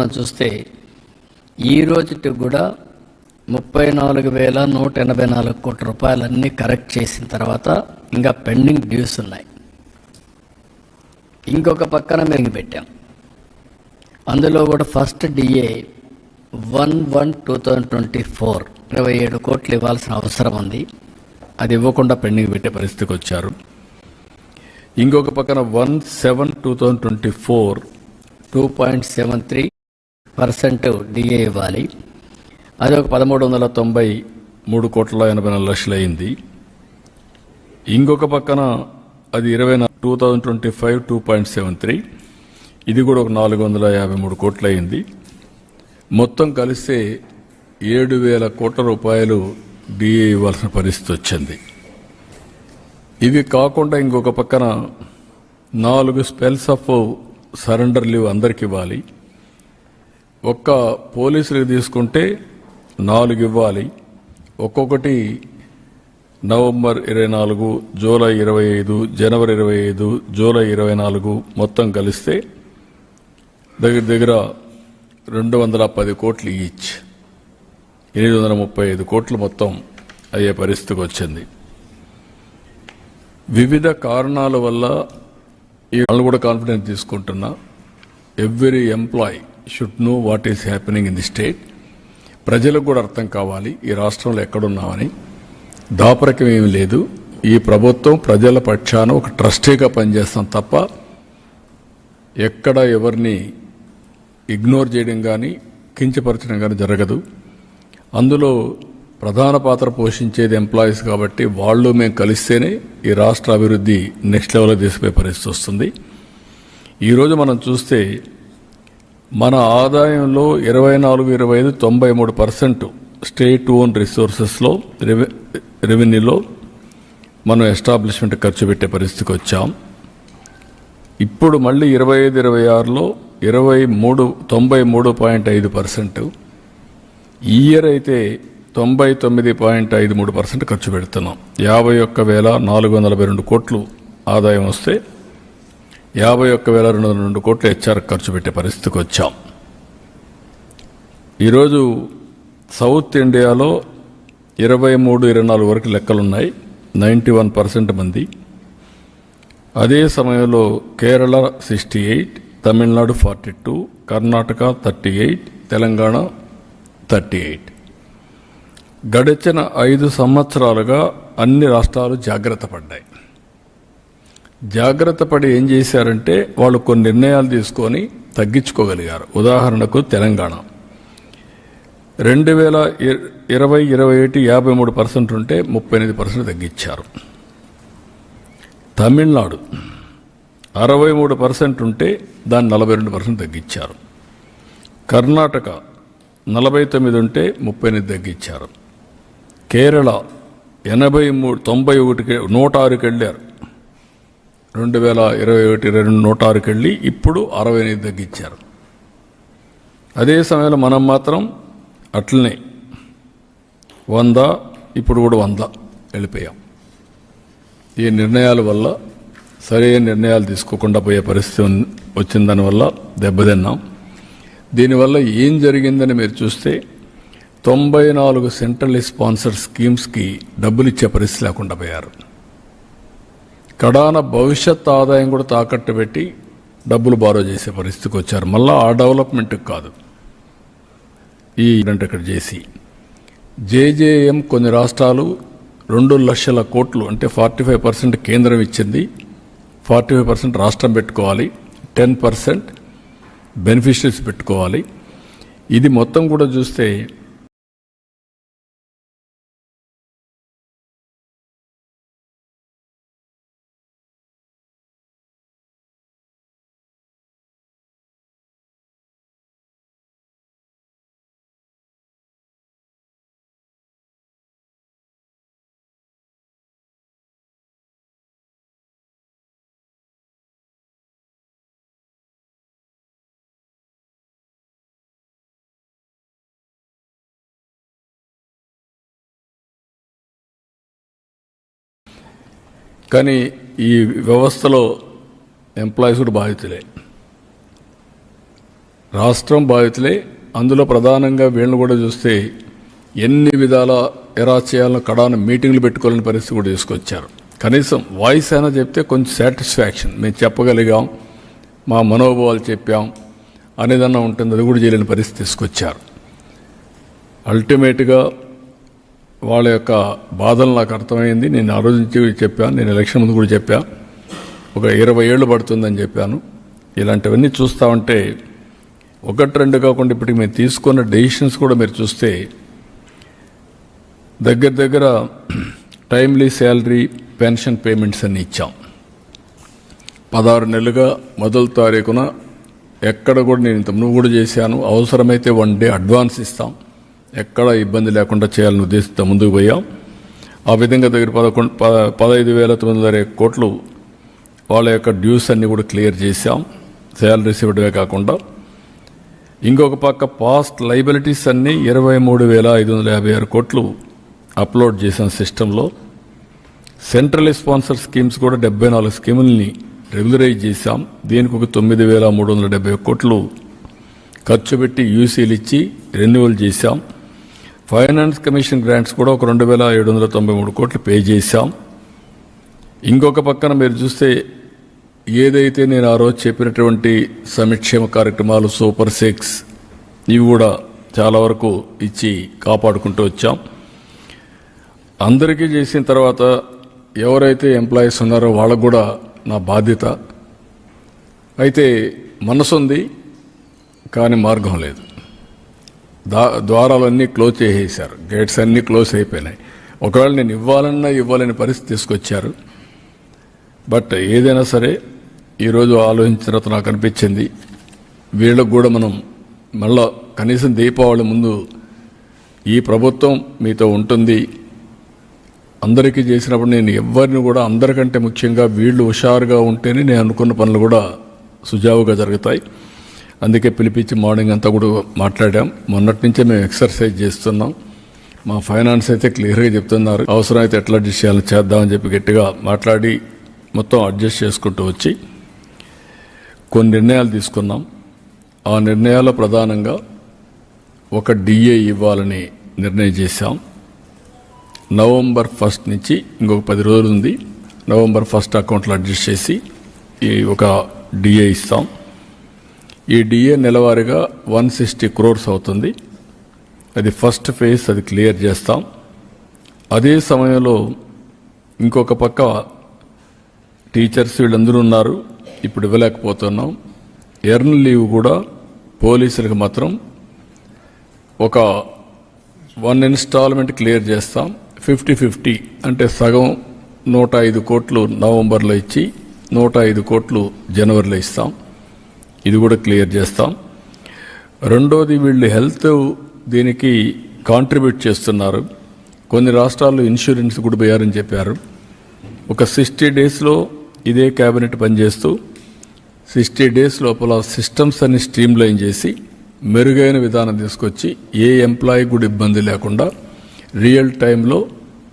మనం చూస్తే ఈ రోజుకి కూడా ముప్పై నాలుగు వేల నూట ఎనభై నాలుగు కోట్ల రూపాయలన్నీ కరెక్ట్ చేసిన తర్వాత ఇంకా పెండింగ్ డ్యూస్ ఉన్నాయి. ఇంకొక పక్కన మెరుగు పెట్టాం అందులో కూడా first DA one one two thousand twenty four ఇరవై ఏడు కోట్లు ఇవ్వాల్సిన అవసరం ఉంది. అది ఇవ్వకుండా పెండింగ్ పెట్టే పరిస్థితికి వచ్చారు. ఇంకొక పక్కన one seven two thousand twenty four two point seven three percent DA ఇవ్వాలి. అది ఒక పదమూడు వందల తొంభై మూడు కోట్ల ఎనభై నాలుగు లక్షలు అయింది. ఇంకొక పక్కన అది ఇరవై two thousand twenty five two point seven three. ఇది కూడా ఒక నాలుగు వందల యాభై మూడు కోట్లు అయింది. మొత్తం కలిస్తే ఏడు వేల కోట్ల రూపాయలు డిఏ ఇవ్వాల్సిన పరిస్థితి వచ్చింది. ఇవి కాకుండా ఇంకొక పక్కన నాలుగు స్పెల్స్ ఆఫ్ సరెండర్ లీవ్ అందరికి ఇవ్వాలి. ఒక్క పోలీసులకు తీసుకుంటే నాలుగు ఇవ్వాలి. ఒక్కొక్కటి నవంబర్ ఇరవై నాలుగు జూలై ఇరవై ఐదు జనవరి ఇరవై ఐదు జూలై ఇరవై నాలుగు మొత్తం కలిస్తే దగ్గర దగ్గర రెండు వందల పది కోట్లు ఈచ్. ఎనిమిది వందల ముప్పై ఐదు కోట్లు మొత్తం అయ్యే పరిస్థితికి వచ్చింది. వివిధ కారణాల వల్ల ఈ వాళ్ళు కూడా కాన్ఫిడెన్స్ తీసుకుంటున్నా. Every employee should know what is happening in the state ప్రజలకు కూడా అర్థం కావాలి ఈ రాష్ట్రంలో ఎక్కడున్నామని. దాపరికం ఏమి లేదు. ఈ ప్రభుత్వం ప్రజల పక్షాన ఒక ట్రస్టీగా పనిచేస్తాం తప్ప ఎక్కడ ఎవరిని ఇగ్నోర్ చేయడం కానీ కించపరచడం కానీ జరగదు. అందులో ప్రధాన పాత్ర పోషించేది ఎంప్లాయీస్ కాబట్టి వాళ్ళు మేము కలిస్తేనే ఈ రాష్ట్ర అభివృద్ధి నెక్స్ట్ లెవెల్లో తీసుకుపోయే పరిస్థితి వస్తుంది. ఈరోజు మనం చూస్తే మన ఆదాయంలో ఇరవై నాలుగు ఇరవై ఐదు తొంభై మూడు పర్సెంట్ స్టేట్ ఓన్ రిసోర్సెస్లో రెవె రెవెన్యూలో మనం ఎస్టాబ్లిష్మెంట్ ఖర్చు పెట్టే పరిస్థితికి వచ్చాం. ఇప్పుడు మళ్ళీ ఇరవై ఐదు ఇరవై ఆరులో ఇరవై మూడు తొంభై మూడు పాయింట్ ఐదు పర్సెంట్. ఈ ఇయర్ అయితే తొంభై తొమ్మిది పాయింట్ ఐదు మూడు పర్సెంట్ ఖర్చు పెడుతున్నాం. యాభై ఒక్క వేల నాలుగు వందల రెండు కోట్లు ఆదాయం వస్తే యాభై ఒక్క వేల రెండు వందల రెండు కోట్లు హెచ్ఆర్ ఖర్చు పెట్టే పరిస్థితికి వచ్చాం. ఈరోజు సౌత్ ఇండియాలో ఇరవై మూడు ఇరవై నాలుగు వరకు లెక్కలున్నాయి. నైంటీ వన్ పర్సెంట్ మంది. అదే సమయంలో Kerala sixty eight Tamil Nadu forty two Karnataka thirty eight Telangana thirty eight. గడిచిన ఐదు సంవత్సరాలుగా అన్ని రాష్ట్రాలు జాగ్రత్త పడ్డాయి. జాగ్రత్త పడి ఏం చేశారంటే వాళ్ళు కొన్ని నిర్ణయాలు తీసుకొని తగ్గించుకోగలిగారు. ఉదాహరణకు తెలంగాణ. రెండు వేల ఇరవై ఇరవై ఒకటి యాభై మూడు పర్సెంట్ ఉంటే ముప్పై ఎనిమిది పర్సెంట్ తగ్గించారు. తమిళనాడు. అరవై మూడు పర్సెంట్ ఉంటే దాన్ని నలభై రెండు పర్సెంట్ తగ్గించారు. కర్ణాటక నలభై తొమ్మిది ఉంటే ముప్పై ఎనిమిది తగ్గించారు. కేరళ ఎనభై మూడు తొంభై ఒకటికి నూట ఆరుకి వెళ్ళారు. రెండు వేల ఇరవై ఒకటి ఇరవై రెండు నూట ఆరుకి వెళ్ళి ఇప్పుడు అరవై ఎనిమిది తగ్గించారు. అదే సమయంలో మనం మాత్రం అట్లనే వంద ఇప్పుడు కూడా వంద వెళ్ళిపోయాం. ఈ నిర్ణయాల వల్ల సరైన నిర్ణయాలు తీసుకోకుండా పోయే పరిస్థితి ఉన్- వచ్చిన దానివల్ల దెబ్బతిన్నాం. దీనివల్ల ఏం జరిగిందని మీరు చూస్తే తొంభై నాలుగు సెంట్రల్ స్పాన్సర్ స్కీమ్స్కి డబ్బులు ఇచ్చే పరిస్థితి లేకుండా పోయారు. కడాన భవిష్యత్ ఆదాయం కూడా తాకట్టు పెట్టి డబ్బులు బారో చేసే పరిస్థితికి వచ్చారు. మళ్ళీ ఆ డెవలప్మెంట్కి కాదు. ఈ ఈవెంట్ ఇక్కడ చేసి. జేజేఎం కొన్ని రాష్ట్రాలు రెండు లక్షల కోట్లు అంటే ఫార్టీ ఫైవ్ పర్సెంట్ కేంద్రం ఇచ్చింది. ఫార్టీ ఫైవ్ పర్సెంట్ రాష్ట్రం పెట్టుకోవాలి. టెన్ పర్సెంట్ బెనిఫిషరీస్ పెట్టుకోవాలి. ఇది మొత్తం కూడా చూస్తే కానీ ఈ వ్యవస్థలో ఎంప్లాయీస్ కూడా బాధితులే. రాష్ట్రం బాధితులే. అందులో ప్రధానంగా వీళ్ళని కూడా చూస్తే ఎన్ని విధాల ఎలా చేయాలో కడాన మీటింగ్లు పెట్టుకోవాలని పరిస్థితి కూడా తీసుకొచ్చారు. కనీసం వాయిస్ అయినా చెప్తే కొంచెం సాటిస్ఫాక్షన్ మేము చెప్పగలిగాం మా మనోభావాలు చెప్పాం అనేదన్నా ఉంటుంది అది కూడా చేయలేని పరిస్థితి తీసుకొచ్చారు. అల్టిమేట్గా వాళ్ళ యొక్క బాధలు నాకు అర్థమైంది. నేను ఆ రోజు నుంచి చెప్పాను. నేను ఎలక్షన్ ముందు కూడా చెప్పా. ఒక ఇరవై ఏళ్ళు పడుతుందని చెప్పాను. ఇలాంటివన్నీ చూస్తూ ఉంటే ఒకటి రెండు కాకుండా ఇప్పటికి మేము తీసుకున్న డెసిషన్స్ కూడా మీరు చూస్తే దగ్గర దగ్గర టైమ్లీ శాలరీ పెన్షన్ పేమెంట్స్ అన్ని ఇచ్చాం. పదహారు నెలలుగా మొదటి తారీఖున ఎక్కడ కూడా నేను ఇంత నువ్వు కూడా చేశాను. అవసరమైతే వన్ డే అడ్వాన్స్ ఇస్తాం. ఎక్కడ ఇబ్బంది లేకుండా చేయాలని ఉద్దేశంతో ముందుకు పోయాం. ఆ విధంగా దగ్గర పదకొండు ప పదహైదు వేల తొమ్మిది వందల కోట్లు వాళ్ళ యొక్క డ్యూస్ అన్నీ కూడా క్లియర్ చేశాం. శాలరీస్ ఇవ్వడమే కాకుండా. ఇంకొక పక్క పాస్ట్ లైబిలిటీస్ అన్నీ ఇరవై మూడు వేల ఐదు వందల యాభై ఆరు కోట్లు అప్లోడ్ చేసాం సిస్టంలో. సెంట్రల్ స్పాన్సర్ స్కీమ్స్ కూడా డెబ్బై నాలుగు స్కీముల్ని రెగ్యులరైజ్ చేశాం. దీనికి ఒక తొమ్మిది వేల మూడు వందల డెబ్బై కోట్లు ఖర్చు పెట్టి యూసీలు ఇచ్చి రెన్యువల్ చేశాం. ఫైనాన్స్ కమిషన్ గ్రాంట్స్ కూడా ఒక రెండు వేల ఏడు వందల తొంభై మూడు కోట్లు పే చేశాం. ఇంకొక పక్కన మీరు చూస్తే ఏదైతే నేను ఆ రోజు చెప్పినటువంటి సంక్షేమ కార్యక్రమాలు సూపర్ సిక్స్ ఇవి కూడా చాలా వరకు ఇచ్చి కాపాడుకుంటూ వచ్చాం. అందరికీ చేసిన తర్వాత ఎవరైతే ఎంప్లాయీస్ ఉన్నారో వాళ్ళకు కూడా నా బాధ్యత. అయితే మనసు ఉంది కానీ మార్గం లేదు. దా ద్వారాలన్నీ క్లోజ్ చేసేసారు గేట్స్ అన్నీ క్లోజ్ అయిపోయినాయి. ఒకవేళ నేను ఇవ్వాలన్నా ఇవ్వాలని పరిస్థితి తీసుకొచ్చారు. బట్ ఏదైనా సరే ఈరోజు ఆలోచించిన తర్వాత నాకు అనిపించింది. వీళ్ళకు కూడా మనం మళ్ళా కనీసం దీపావళి ముందు ఈ ప్రభుత్వం మీతో ఉంటుంది. అందరికీ చేసినప్పుడు నేను ఎవరిని కూడా అందరికంటే ముఖ్యంగా వీళ్ళు హుషారుగా ఉంటేనే నేను అనుకున్న పనులు కూడా సుజావుగా జరుగుతాయి. అందుకే పిలిపించి మార్నింగ్ అంతా కూడా మాట్లాడాం. మొన్నటి నుంచే మేము ఎక్సర్సైజ్ చేస్తున్నాం. మా ఫైనాన్స్ అయితే క్లియర్గా చెప్తున్నారు. అవసరం అయితే ఎట్లా అడ్జస్ట్ చేయాలని చేద్దామని చెప్పి గట్టిగా మాట్లాడి మొత్తం అడ్జస్ట్ చేసుకుంటూ వచ్చి కొన్ని నిర్ణయాలు తీసుకున్నాం. ఆ నిర్ణయాల్లో ప్రధానంగా ఒక డిఏ ఇవ్వాలని నిర్ణయం చేశాం. నవంబర్ ఫస్ట్ నుంచి ఇంకొక పది రోజులు ఉంది. నవంబర్ ఫస్ట్ అకౌంట్లో అడ్జస్ట్ చేసి ఈ ఒక డిఏ ఇస్తాం. ఈ డిఏ నెలవారీగా వన్ సిక్స్టీ క్రోర్స్ అవుతుంది. అది ఫస్ట్ ఫేజ్ అది క్లియర్ చేస్తాం. అదే సమయంలో ఇంకొక పక్క టీచర్స్ వీళ్ళందరూ ఉన్నారు. ఇప్పుడు ఇవ్వలేకపోతున్నాం. ఎర్న్ లీవ్ కూడా పోలీసులకు మాత్రం ఒక వన్ ఇన్స్టాల్మెంట్ క్లియర్ చేస్తాం. ఫిఫ్టీ ఫిఫ్టీ అంటే సగం నూట ఐదు కోట్లు నవంబర్లో ఇచ్చి నూట ఐదు కోట్లు జనవరిలో ఇస్తాం. ఇది కూడా క్లియర్ చేస్తాం. రెండోది వీళ్ళు హెల్త్ దీనికి కాంట్రిబ్యూట్ చేస్తున్నారు. కొన్ని రాష్ట్రాల్లో ఇన్సూరెన్స్ కూడా పోయారని చెప్పారు. ఒక సిక్స్టీ డేస్లో ఇదే క్యాబినెట్ పనిచేస్తూ సిక్స్టీ డేస్ లోపల సిస్టమ్స్ అన్ని స్ట్రీమ్లైన్ చేసి మెరుగైన విధానం తీసుకొచ్చి ఏ ఎంప్లాయీ కూడా ఇబ్బంది లేకుండా రియల్ టైంలో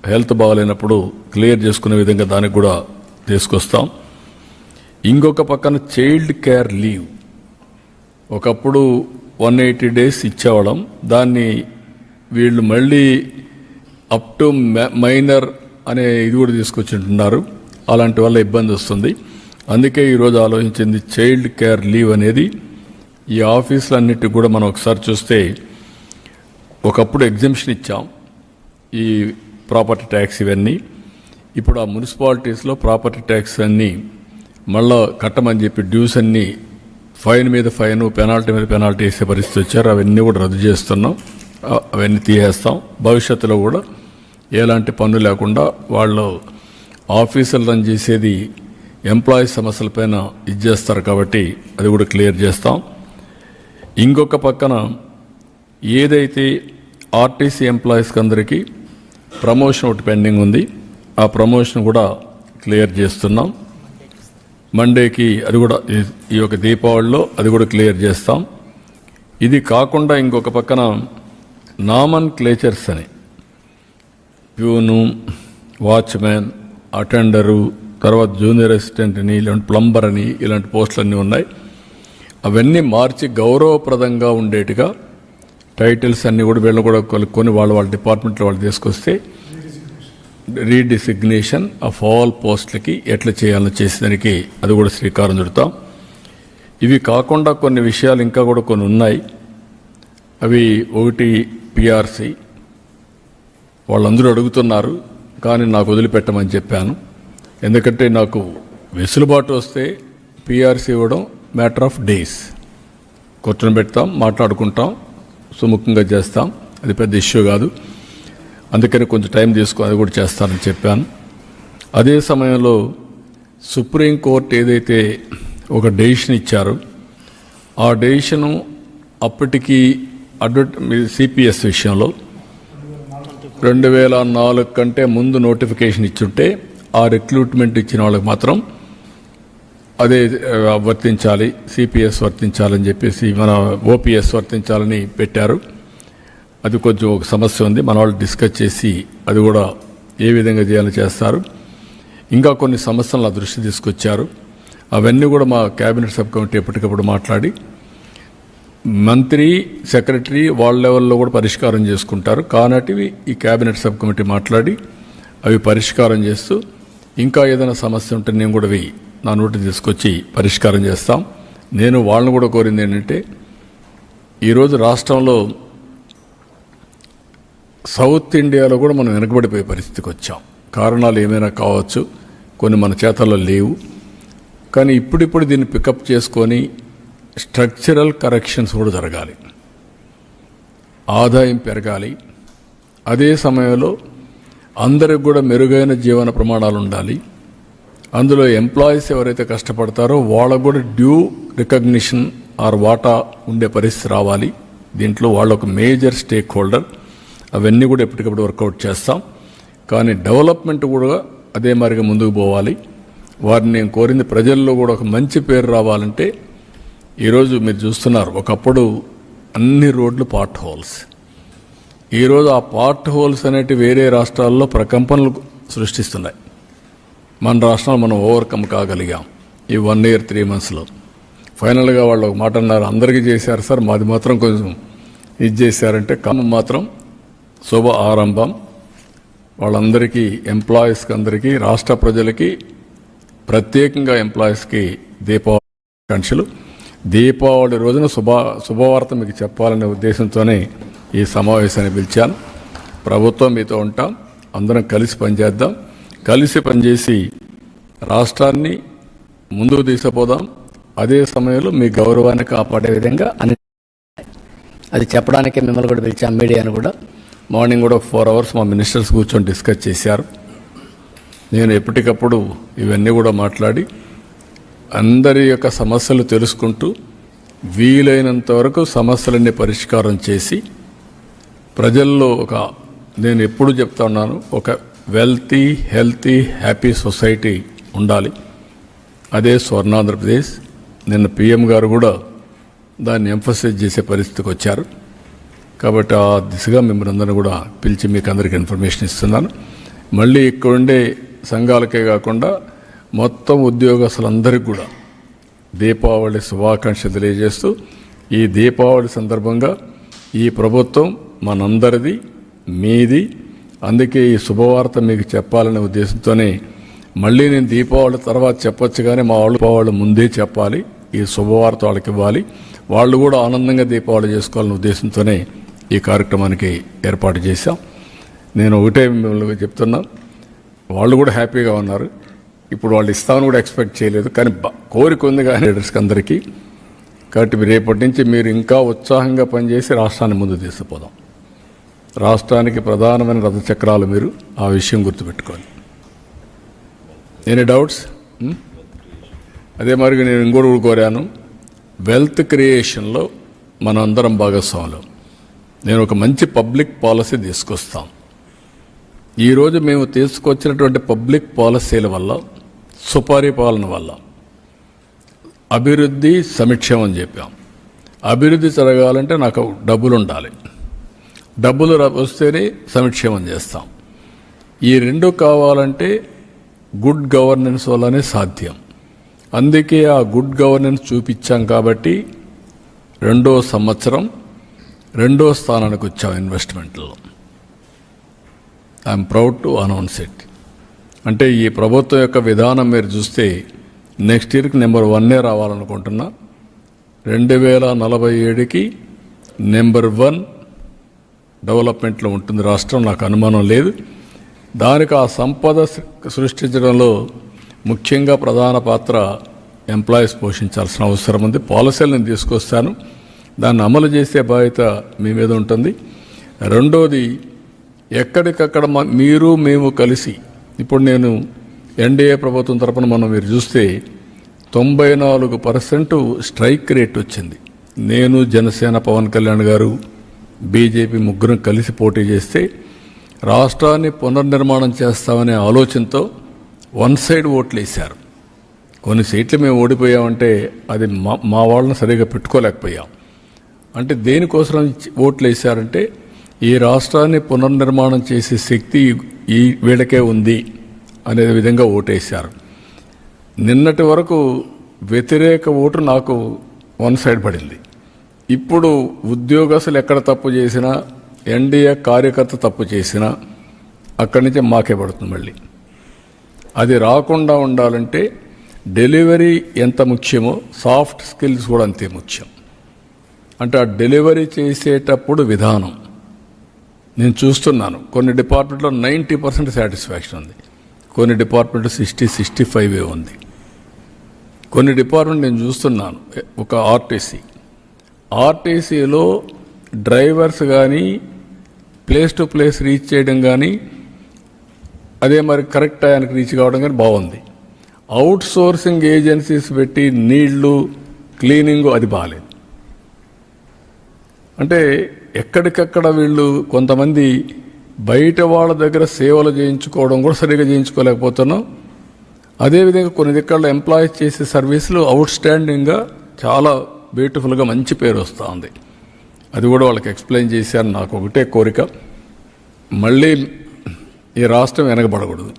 హెల్త్ బాగాలేనప్పుడు క్లియర్ చేసుకునే విధంగా దానికి కూడా తీసుకొస్తాం. ఇంకొక పక్కన చైల్డ్ కేర్ లీవ్. ఒకప్పుడు వన్ ఎయిటీ డేస్ ఇచ్చేవాళ్ళం. దాన్ని వీళ్ళు మళ్ళీ అప్ టు మైనర్ అనే ఇది కూడా తీసుకొచ్చింటున్నారు. అలాంటి వల్ల ఇబ్బంది వస్తుంది. అందుకే ఈరోజు ఆలోచించింది చైల్డ్ కేర్ లీవ్ అనేది ఈ ఆఫీసులన్నిటికి కూడా మనం ఒకసారి చూస్తే ఒకప్పుడు ఎగ్జిబిషన్ ఇచ్చాం. ఈ ప్రాపర్టీ ట్యాక్స్ ఇవన్నీ. ఇప్పుడు ఆ మున్సిపాలిటీస్లో ప్రాపర్టీ ట్యాక్స్ అన్నీ మళ్ళీ కట్టమని చెప్పి డ్యూస్ అన్నీ ఫైన్ మీద ఫైన్ పెనాల్టీ మీద పెనాల్టీ వేసే పరిస్థితి వచ్చారు. అవన్నీ కూడా రద్దు చేస్తున్నాం. అవన్నీ తీసేస్తాం. భవిష్యత్తులో కూడా ఎలాంటి పన్ను లేకుండా వాళ్ళు ఆఫీసులు రన్ చేసేది ఎంప్లాయీ సమస్యలపైన ఇది చేస్తారు కాబట్టి అది కూడా క్లియర్ చేస్తాం. ఇంకొక పక్కన ఏదైతే ఆర్టీసీ ఎంప్లాయీస్కి అందరికీ ప్రమోషన్ ఒకటి పెండింగ్ ఉంది. ఆ ప్రమోషన్ కూడా క్లియర్ చేస్తున్నాం. మండేకి అది కూడా ఈ- ఈ యొక్క దీపావళిలో అది కూడా క్లియర్ చేస్తాం. ఇది కాకుండా ఇంకొక పక్కన నామన్ క్లేచర్స్ అని. ప్యూను వాచ్మెన్ అటెండరు తర్వాత జూనియర్ అసిస్టెంట్ అని ఇలాంటి ప్లంబర్ అని ఇలాంటి పోస్టులన్నీ ఉన్నాయి. అవన్నీ మార్చి గౌరవప్రదంగా ఉండేట్టుగా టైటిల్స్ అన్నీ కూడా వీళ్ళని కూడా కొనుక్కొని వాళ్ళు వాళ్ళ డిపార్ట్మెంట్లో వాళ్ళు తీసుకొస్తే రీడిసిగ్నేషన్ ఆఫ్ ఆల్ పోస్టులకి ఎట్లా చేయాలని చేసేదానికి అది కూడా శ్రీకారం చుడతాం. ఇవి కాకుండా కొన్ని విషయాలు ఇంకా కూడా కొన్ని ఉన్నాయి. అవి ఒకటి పిఆర్సి వాళ్ళందరూ అడుగుతున్నారు కానీ నాకు వదిలిపెట్టమని చెప్పాను. ఎందుకంటే నాకు వెసులుబాటు వస్తే పిఆర్సీ ఇవ్వడం మ్యాటర్ ఆఫ్ డేస్ కూర్చొని పెడతాం మాట్లాడుకుంటాం సుముఖంగా చేస్తాం. అది పెద్ద ఇష్యూ కాదు. అందుకని కొంచెం టైం తీసుకుని అది కూడా చేస్తానని చెప్పాను. అదే సమయంలో సుప్రీంకోర్టు ఏదైతే ఒక డెసిషన్ ఇచ్చారో ఆ డెసిషను అప్పటికి అడ్వర్ట్ సిపిఎస్ విషయంలో రెండు వేల నాలుగు కంటే ముందు నోటిఫికేషన్ ఇచ్చుంటే ఆ రిక్రూట్మెంట్ ఇచ్చిన వాళ్ళకి మాత్రం అదే వర్తించాలి సిపిఎస్ వర్తించాలని చెప్పేసి మన ఓపీఎస్ వర్తించాలని పెట్టారు. అది కొంచెం ఒక సమస్య ఉంది. మన వాళ్ళు డిస్కస్ చేసి అది కూడా ఏ విధంగా చేయాలని చేస్తారు. ఇంకా కొన్ని సమస్యలు నా దృష్టి తీసుకొచ్చారు. అవన్నీ కూడా మా కేబినెట్ సబ్ కమిటీ ఎప్పటికప్పుడు మాట్లాడి మంత్రి సెక్రటరీ వాళ్ళ లెవెల్లో కూడా పరిష్కారం చేసుకుంటారు. కానటివి ఈ కేబినెట్ సబ్ కమిటీ మాట్లాడి అవి పరిష్కారం చేస్తూ ఇంకా ఏదైనా సమస్య ఉంటే నేను కూడా అవి నా నోటి తీసుకొచ్చి పరిష్కారం చేస్తాం. నేను వాళ్ళని కూడా కోరింది ఏంటంటే ఈరోజు రాష్ట్రంలో సౌత్ ఇండియాలో కూడా మనం వెనకబడిపోయే పరిస్థితికి వచ్చాం. కారణాలు ఏమైనా కావచ్చు కొన్ని మన చేతల్లో లేవు. కానీ ఇప్పుడిప్పుడు దీన్ని పికప్ చేసుకొని స్ట్రక్చరల్ కరెక్షన్స్ కూడా జరగాలి. ఆదాయం పెరగాలి. అదే సమయంలో అందరికి కూడా మెరుగైన జీవన ప్రమాణాలు ఉండాలి. అందులో ఎంప్లాయీస్ ఎవరైతే కష్టపడతారో వాళ్ళకు కూడా డ్యూ రికగ్నిషన్ ఆర్ వాటా ఉండే పరిస్థితి రావాలి. దీంట్లో వాళ్ళొక ఒక మేజర్ స్టేక్ హోల్డర్ అవన్నీ కూడా ఎప్పటికప్పుడు వర్కౌట్ చేస్తాం. కానీ డెవలప్మెంట్ కూడా అదే మరిగా ముందుకు పోవాలి. వారిని నేను కోరింది ప్రజల్లో కూడా ఒక మంచి పేరు రావాలంటే ఈరోజు మీరు చూస్తున్నారు ఒకప్పుడు అన్ని రోడ్లు పార్ట్ హోల్స్. ఈరోజు ఆ పార్ట్ హోల్స్ అనేటి వేరే రాష్ట్రాల్లో ప్రకంపనలు సృష్టిస్తున్నాయి. మన రాష్ట్రంలో మనం ఓవర్కమ్ కాగలిగాం ఈ వన్ ఇయర్ త్రీ మంత్స్లో. ఫైనల్గా వాళ్ళు ఒక మాట అన్నారు అందరికీ చేశారు సార్ మాది మాత్రం కొంచెం ఇది చేశారంటే కమ్మ మాత్రం శుభ ఆరంభం. వాళ్ళందరికీ ఎంప్లాయీస్కి అందరికీ రాష్ట్ర ప్రజలకి ప్రత్యేకంగా ఎంప్లాయీస్కి దీపావళి ఆకాంక్షలు దీపావళి రోజున శుభ శుభవార్త మీకు చెప్పాలనే ఉద్దేశంతోనే ఈ సమావేశాన్ని పిలిచాను. ప్రభుత్వం మీతో ఉంటాం. అందరం కలిసి పనిచేద్దాం. కలిసి పనిచేసి రాష్ట్రాన్ని ముందుకు తీసుకుపోదాం. అదే సమయంలో మీ గౌరవాన్ని కాపాడే విధంగా అని అది చెప్పడానికి మిమ్మల్ని కూడా పిలిచాం మీడియాను కూడా. మార్నింగ్ కూడా ఫోర్ అవర్స్ మా మినిస్టర్స్ కూర్చొని డిస్కస్ చేశారు. నేను ఎప్పటికప్పుడు ఇవన్నీ కూడా మాట్లాడి అందరి యొక్క సమస్యలు తెలుసుకుంటూ వీలైనంత వరకు సమస్యలన్నీ పరిష్కారం చేసి ప్రజల్లో ఒక నేను ఎప్పుడు చెప్తా ఉన్నాను ఒక వెల్తీ హెల్తీ హ్యాపీ సొసైటీ ఉండాలి. అదే స్వర్ణాంధ్రప్రదేశ్. నిన్న పిఎం గారు కూడా దాన్ని ఎంఫసైజ్ చేసే పరిస్థితికి వచ్చారు. కాబట్టి ఆ దిశగా మిమ్మల్ని అందరినీ కూడా పిలిచి మీకు అందరికీ ఇన్ఫర్మేషన్ ఇస్తున్నాను. మళ్ళీ ఇక్కడ ఉండే సంఘాలకే కాకుండా మొత్తం ఉద్యోగస్తులందరికీ కూడా దీపావళి శుభాకాంక్షలు తెలియజేస్తూ ఈ దీపావళి సందర్భంగా ఈ ప్రభుత్వం మనందరిది మీది. అందుకే ఈ శుభవార్త మీకు చెప్పాలనే ఉద్దేశంతోనే మళ్ళీ నేను దీపావళి తర్వాత చెప్పొచ్చు కానీ మా వాళ్ళు వాళ్ళు ముందే చెప్పాలి. ఈ శుభవార్త వాళ్ళకి ఇవ్వాలి. వాళ్ళు కూడా ఆనందంగా దీపావళి చేసుకోవాలనే ఉద్దేశంతోనే ఈ కార్యక్రమానికి ఏర్పాటు చేశాం. నేను ఒకటే మిమ్మల్ని చెప్తున్నా వాళ్ళు కూడా హ్యాపీగా ఉన్నారు. ఇప్పుడు వాళ్ళు ఇస్తామని కూడా ఎక్స్పెక్ట్ చేయలేదు కానీ కోరిక ఉంది కానీ లీడర్స్కి అందరికీ. కాబట్టి మీరు రేపటి నుంచి మీరు ఇంకా ఉత్సాహంగా పనిచేసి రాష్ట్రాన్ని ముందు తీసుకుపోదాం. రాష్ట్రానికి ప్రధానమైన రథచక్రాలు మీరు ఆ విషయం గుర్తుపెట్టుకోండి. Any doubts? అదే మరి నేను ఇంకోటి కూడా కోరాను. వెల్త్ క్రియేషన్లో మనందరం భాగస్వాములు. నేను ఒక మంచి పబ్లిక్ పాలసీ తీసుకొస్తాం ఈరోజు మేము తీసుకొచ్చినటువంటి పబ్లిక్ పాలసీల వల్ల సుపరిపాలన వల్ల అభివృద్ధి సమీక్షం అని చెప్పాం. అభివృద్ధి జరగాలంటే నాకు డబ్బులు ఉండాలి డబ్బులు వస్తేనే సంక్షేమం చేస్తాం. ఈ రెండు కావాలంటే గుడ్ గవర్నెన్స్ వల్లనే సాధ్యం. అందుకే ఆ గుడ్ గవర్నెన్స్ చూపించాం కాబట్టి రెండో సంవత్సరం రెండో స్థానానికి వచ్చాం ఇన్వెస్ట్మెంట్లో I'm proud to announce it అంటే ఈ ప్రభుత్వం యొక్క విధానం మీరు చూస్తే నెక్స్ట్ ఇయర్కి నెంబర్ వన్నే రావాలనుకుంటున్నా రెండు వేల నలభై ఏడుకి నెంబర్ వన్ డెవలప్మెంట్లో ఉంటుంది రాష్ట్రం నాకు అనుమానం లేదు. దానికి ఆ సంపద సృష్టించడంలో ముఖ్యంగా ప్రధాన పాత్ర ఎంప్లాయీస్ పోషించాల్సిన అవసరం ఉంది. పాలసీలు నేను తీసుకొస్తాను. దాన్ని అమలు చేసే బాధ్యత మీ మీద ఉంటుంది. రెండోది ఎక్కడికక్కడ మ- మీరు మేము కలిసి ఇప్పుడు నేను ఎన్డీఏ ప్రభుత్వం తరపున మనం మీరు చూస్తే తొంభై నాలుగు పర్సెంట్ స్ట్రైక్ రేట్ వచ్చింది. నేను జనసేన పవన్ కళ్యాణ్ గారు బీజేపీ ముగ్గురం కలిసి పోటీ చేస్తే రాష్ట్రాన్ని పునర్నిర్మాణం చేస్తామనే ఆలోచనతో వన్ సైడ్ ఓట్లు వేశారు. కొన్ని సీట్లు మేము ఓడిపోయామంటే అది మా మా వాళ్ళని సరిగా పెట్టుకోలేకపోయాం. అంటే దేనికోసం ఓట్లు వేశారంటే ఈ రాష్ట్రాన్ని పునర్నిర్మాణం చేసే శక్తి ఈ వీళ్ళకే ఉంది అనే విధంగా ఓటేశారు. నిన్నటి వరకు వ్యతిరేక ఓటు నాకు వన్ సైడ్ పడింది. ఇప్పుడు ఉద్యోగస్తులు ఎక్కడ తప్పు చేసినా ఎన్డీఏ కార్యకర్త తప్పు చేసినా అక్కడి నుంచి మాకే పడుతుంది మళ్ళీ. అది రాకుండా ఉండాలంటే డెలివరీ ఎంత ముఖ్యమో సాఫ్ట్ స్కిల్స్ కూడా అంతే ముఖ్యం. అంటే ఆ డెలివరీ చేసేటప్పుడు విధానం. నేను చూస్తున్నాను. కొన్ని డిపార్ట్మెంట్లో నైంటీ పర్సెంట్ సాటిస్ఫాక్షన్ ఉంది. కొన్ని డిపార్ట్మెంట్ సిక్స్టీ సిక్స్టీ ఫైవ్ ఉంది. కొన్ని డిపార్ట్మెంట్ నేను చూస్తున్నాను. ఒక ఆర్టీసీ. ఆర్టీసీలో డ్రైవర్స్ కానీ ప్లేస్ టు ప్లేస్ రీచ్ చేయడం కానీ అదే మరి కరెక్ట్ టైంకి రీచ్ కావడం కానీ బాగుంది. అవుట్ సోర్సింగ్ ఏజెన్సీస్ పెట్టి నీళ్ళు క్లీనింగ్ అది బాగాలేదు అంటే ఎక్కడికక్కడ వీళ్ళు కొంతమంది బయట వాళ్ళ దగ్గర సేవలు చేయించుకోవడం కూడా సరిగా చేయించుకోలేకపోతున్నాం. అదేవిధంగా కొన్ని దిక్కల్లో ఎంప్లాయీస్ చేసే సర్వీసులు అవుట్ స్టాండింగ్గా చాలా బ్యూటిఫుల్గా మంచి పేరు వస్తుంది అది కూడా వాళ్ళకి ఎక్స్ప్లెయిన్ చేశాను నాకు ఒకటే కోరిక. మళ్ళీ ఈ రాష్ట్రం వెనకబడకూడదు.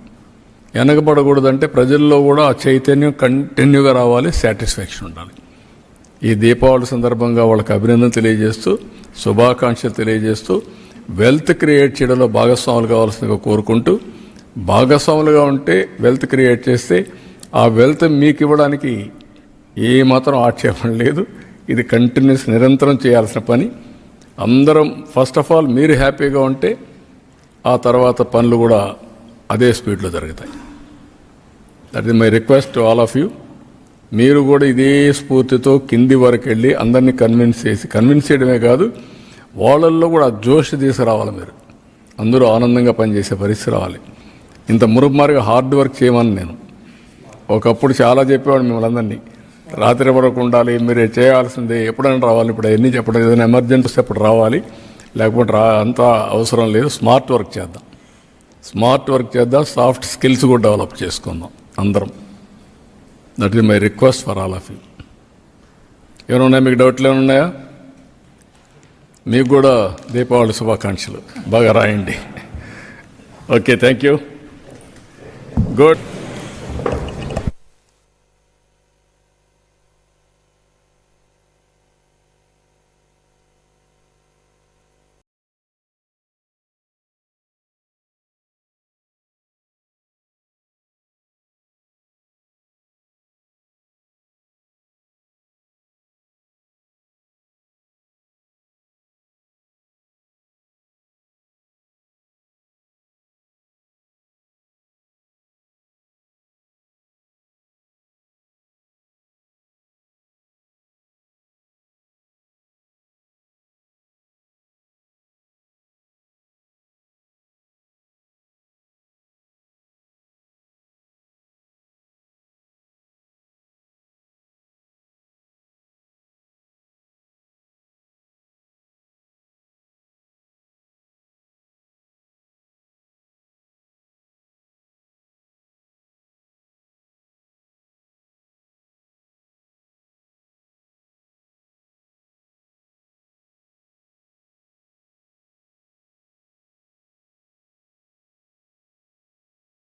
వెనకబడకూడదు అంటే ప్రజల్లో కూడా ఆ చైతన్యం కంటిన్యూగా రావాలి సాటిస్ఫాక్షన్ ఉండాలి. ఈ దీపావళి సందర్భంగా వాళ్ళకి అభినందన తెలియజేస్తూ శుభాకాంక్షలు తెలియజేస్తూ వెల్త్ క్రియేట్ చేయడంలో భాగస్వాములు కావాల్సిందిగా కోరుకుంటూ భాగస్వాములుగా ఉంటే వెల్త్ క్రియేట్ చేస్తే ఆ వెల్త్ మీకు ఇవ్వడానికి ఏమాత్రం ఆక్షేపం ఆక్షేపణ లేదు. ఇది కంటిన్యూస్ నిరంతరం చేయాల్సిన పని. అందరం ఫస్ట్ ఆఫ్ ఆల్ మీరు హ్యాపీగా ఉంటే ఆ తర్వాత పనులు కూడా అదే స్పీడ్లో జరుగుతాయి. That is my request to all of you మీరు కూడా ఇదే స్ఫూర్తితో కింది వరకు వెళ్ళి అందరినీ కన్విన్స్ చేసి కన్విన్స్ చేయడమే కాదు వాళ్ళల్లో కూడా జోష్ తీసుకురావాలి మీరు. అందరూ ఆనందంగా పనిచేసే పరిస్థితి రావాలి. ఇంత మురుగుమారుగా హార్డ్ వర్క్ చేయమని నేను. ఒకప్పుడు చాలా చెప్పేవాడు మిమ్మల్ని అందరినీ. రాత్రి వరకు ఉండాలి మీరు చేయాల్సిందే ఎప్పుడైనా రావాలి ఇప్పుడు ఎన్ని చెప్పడం ఏదైనా ఎమర్జెన్సీ వస్తే అప్పుడు రావాలి. లేకపోతే రా అంత అవసరం లేదు స్మార్ట్ వర్క్ చేద్దాం. స్మార్ట్ వర్క్ చేద్దాం సాఫ్ట్ స్కిల్స్ కూడా డెవలప్ చేసుకుందాం అందరం. That is my request for all of you ఏమైనా ఉన్నాయా మీకు డౌట్లు ఏమైనా ఉన్నాయా? మీకు కూడా దీపావళి శుభాకాంక్షలు. బాగా రాయండి. Okay thank you good